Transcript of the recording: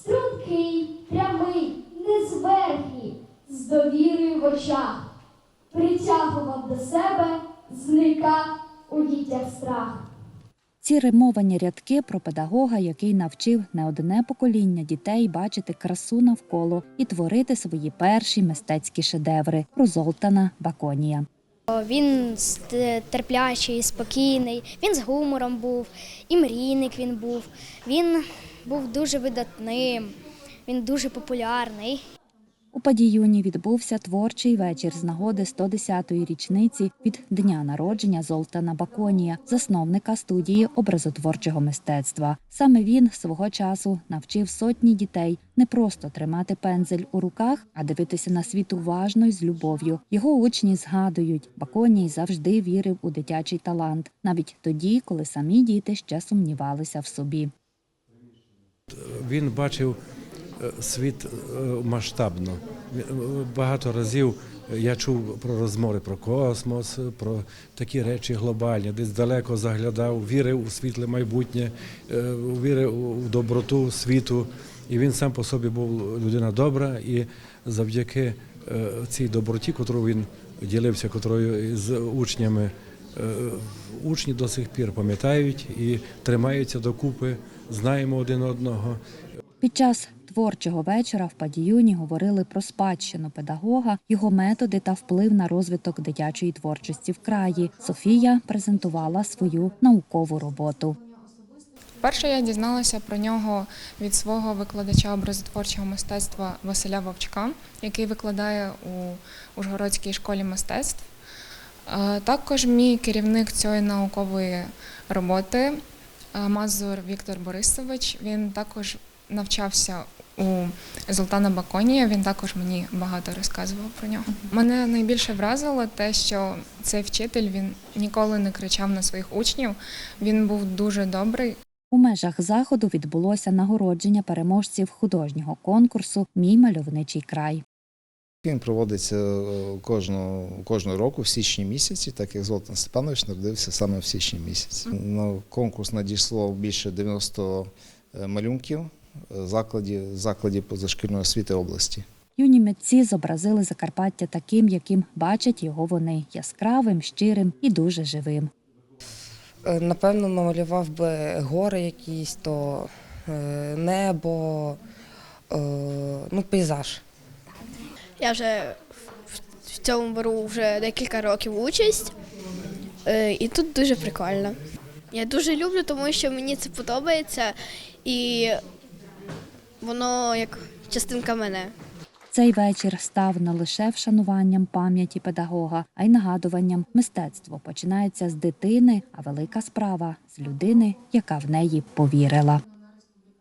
Стрункий, прямий, незверхий, з довірою в очах. Притягував до себе, зникав у дітях страх. Ці римовані рядки про педагога, який навчив не одне покоління дітей бачити красу навколо і творити свої перші мистецькі шедеври про Золтана Баконія. Він терплячий, спокійний, він з гумором був, і мрійник він був. Він був дуже видатним, він дуже популярний. У Падіюні відбувся творчий вечір з нагоди 110-ї річниці від дня народження Золтана Баконія, засновника студії образотворчого мистецтва. Саме він свого часу навчив сотні дітей не просто тримати пензель у руках, а дивитися на світ уважно й з любов'ю. Його учні згадують, Баконій завжди вірив у дитячий талант, навіть тоді, коли самі діти ще сумнівалися в собі. Він бачив е, світ е, масштабно. Е, Багато разів я чув про розмови про космос, про такі речі глобальні, десь далеко заглядав, вірив у світле майбутнє, вірив у доброту світу. І він сам по собі був людина добра, і завдяки цій доброті, котру він ділився, котрою з учнями, учні до сих пір пам'ятають і тримаються докупи, знаємо один одного. Під час творчого вечора в Падіюні говорили про спадщину педагога, його методи та вплив на розвиток дитячої творчості в краї. Софія презентувала свою наукову роботу. Перше я дізналася про нього від свого викладача образотворчого мистецтва Василя Вовчка, який викладає у Ужгородській школі мистецтв. Також мій керівник цієї наукової роботи Мазур Віктор Борисович. Він також навчався у Золтана Баконія. Він також мені багато розказував про нього. Мене найбільше вразило те, що цей вчитель він ніколи не кричав на своїх учнів. Він був дуже добрий. У межах заходу відбулося нагородження переможців художнього конкурсу Мій мальовничий край. Він проводиться е, кожного, кожного року в січні місяці, так як Золтан Степанович народився саме в січні місяці. На конкурс надійшло більше 90 малюнків е, закладів, закладів позашкільної освіти області. Юні митці зобразили Закарпаття таким, яким бачать його вони яскравим, щирим і дуже живим. Е, Напевно, намалював би гори якісь, то е, небо, е, ну, пейзаж. Я вже в- цьому беру вже декілька років участь, Е, і тут дуже прикольно. Я дуже люблю, тому що мені це подобається, і воно як частинка мене. Цей вечір став не лише вшануванням пам'яті педагога, а й нагадуванням мистецтво починається з дитини, а велика справа з людини, яка в неї повірила.